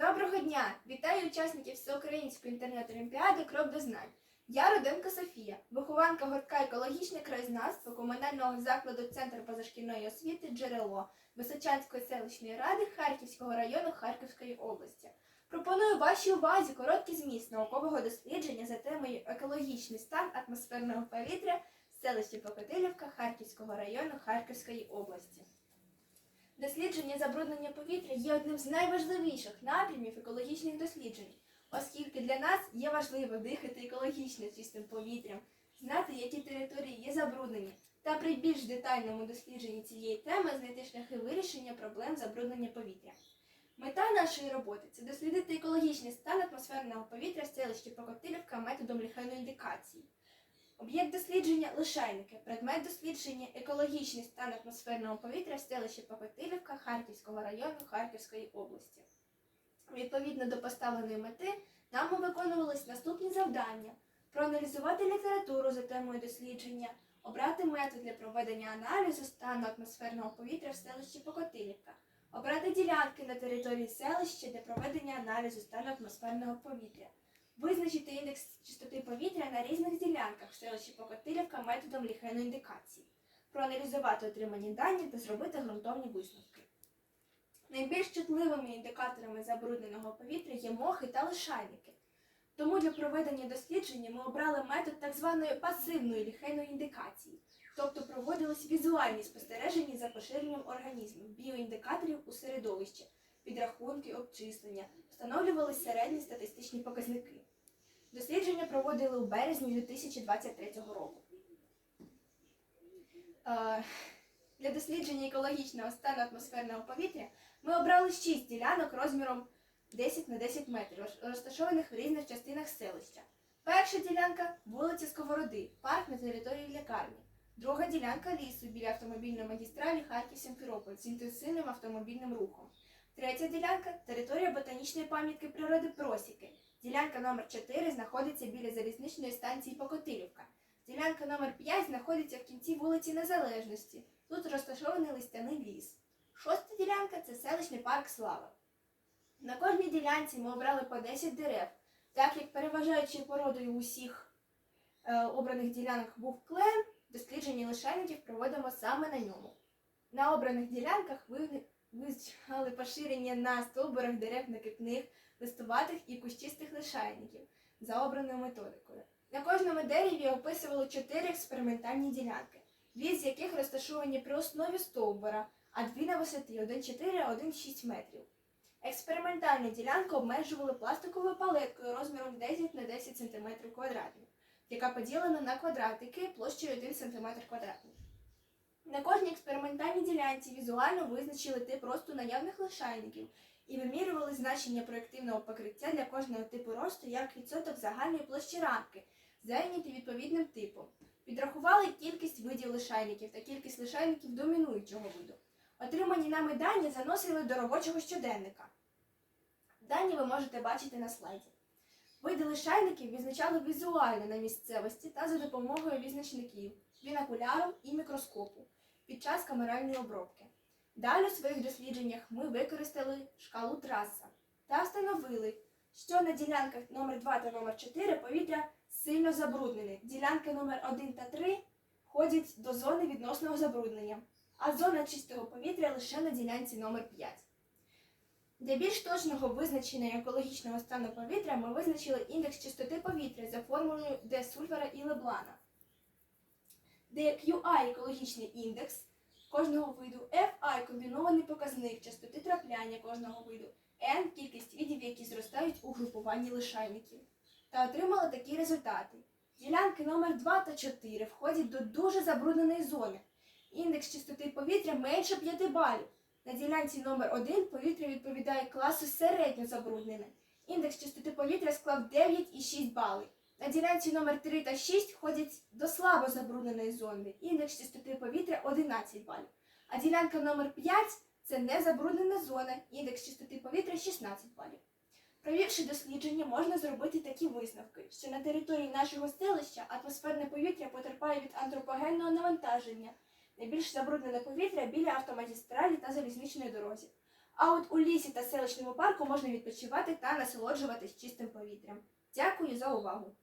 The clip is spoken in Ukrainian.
Доброго дня! Вітаю учасників Всеукраїнської інтернет-олімпіади Крок до знань. Я Руденко Софія, вихованка гуртка екологічне краєзнавство комунального закладу Центр позашкільної освіти Джерело Височанської селищної ради Харківського району Харківської області. Пропоную вашій увазі короткий зміст наукового дослідження за темою екологічний стан атмосферного повітря в селищі Покотилівка Харківського району Харківської області. Дослідження забруднення повітря є одним з найважливіших напрямів екологічних досліджень, оскільки для нас є важливо дихати екологічно чистим повітрям, знати, які території є забруднені, та при більш детальному дослідженні цієї теми знайти шляхи вирішення проблем забруднення повітря. Мета нашої роботи це дослідити екологічний стан атмосферного повітря в селищі Покотилівка методом ліхайної індикації. Об'єкт дослідження лишайники, предмет дослідження екологічний стан атмосферного повітря в селищі Покотилівка Харківського району Харківської області. Відповідно до поставленої мети, нами виконувались наступні завдання: проаналізувати літературу за темою дослідження, обрати метод для проведення аналізу стану атмосферного повітря в селищі Покотилівка, обрати ділянки на території селища для проведення аналізу стану атмосферного повітря. Визначити індекс чистоти повітря на різних ділянках селищі Покотилівка методом ліхайної індикації, проаналізувати отримані дані та зробити ґрунтовні висновки. Найбільш чутливими індикаторами забрудненого повітря є мохи та лишайники. Тому для проведення дослідження ми обрали метод так званої пасивної ліхейної індикації, тобто проводились візуальні спостереження за поширенням організмів, біоіндикаторів у середовищі, підрахунки, обчислення, встановлювались середні статистичні показники. Дослідження проводили у березні 2023 року. Е, Для дослідження екологічного стану атмосферного повітря ми обрали 6 ділянок розміром 10 на 10 метрів, розташованих в різних частинах селища. Перша ділянка вулиця Сковороди, парк на території лікарні. Друга ділянка лісу біля автомобільної магістралі Харків-Сімферополь з інтенсивним автомобільним рухом. Третя ділянка територія ботанічної пам'ятки природи Просіки. Ділянка номер 4 знаходиться біля залізничної станції Покотилівка. Ділянка номер 5 знаходиться в кінці вулиці Незалежності. Тут розташований листяний ліс. Шоста ділянка це селищний парк Слава. На кожній ділянці ми обрали по 10 дерев, так як переважаючою породою усіх е, обраних ділянок був клен, дослідження лишайників проводимо саме на ньому. На обраних ділянках ви визначали поширення на стовбурах дерев накипних, листуватих і кущистих лишайників за обраною методикою. На кожному дереві описували чотири експериментальні ділянки, дві з яких розташовані при основі стовбура, а дві на висоті 1,4-1,6 метрів. Експериментальну ділянку обмежували пластиковою палеткою розміром 10 на 10 см квадратних, яка поділена на квадратики площею 1 см квадратний. На кожній експериментальній ділянці візуально визначили тип росту наявних лишайників і вимірювали значення проєктивного покриття для кожного типу росту як відсоток загальної площі рамки, зайняті відповідним типом. Підрахували кількість видів лишайників та кількість лишайників домінуючого виду. Отримані нами дані заносили до робочого щоденника. Дані ви можете бачити на слайді. Види лишайників відзначали візуально на місцевості та за допомогою визначників, бінокуляру і мікроскопу під час камеральної обробки. Далі у своїх дослідженнях ми використали шкалу траса та встановили, що на ділянках номер 2 та номер 4 повітря сильно забруднене. Ділянки номер 1 та 3 входять до зони відносного забруднення, а зона чистого повітря лише на ділянці номер 5. Для більш точного визначення екологічного стану повітря ми визначили індекс чистоти повітря за формулою Де Сульвера і Леблана, де QI екологічний індекс кожного виду, FI комбінований показник частоти трапляння кожного виду, N кількість видів, які зростають у групуванні лишайників. Та отримали такі результати. Ділянки номер 2 та 4 входять до дуже забрудненої зони. Індекс чистоти повітря менше 5 балів. На ділянці номер 1 повітря відповідає класу середньо забруднене. Індекс чистоти повітря склав 9,6 бали. На ділянці номер 3 та 6 входять до слабо забрудненої зони. Індекс чистоти повітря 11 балів. А ділянка номер 5 це незабруднена зона. Індекс чистоти повітря 16 балів. Провівши дослідження, можна зробити такі висновки, що на території нашого селища атмосферне повітря потерпає від антропогенного навантаження, найбільш забруднене повітря біля автомагістралі та залізничної дорозі. А от у лісі та селищному парку можна відпочивати та насолоджуватись чистим повітрям. Дякую за увагу!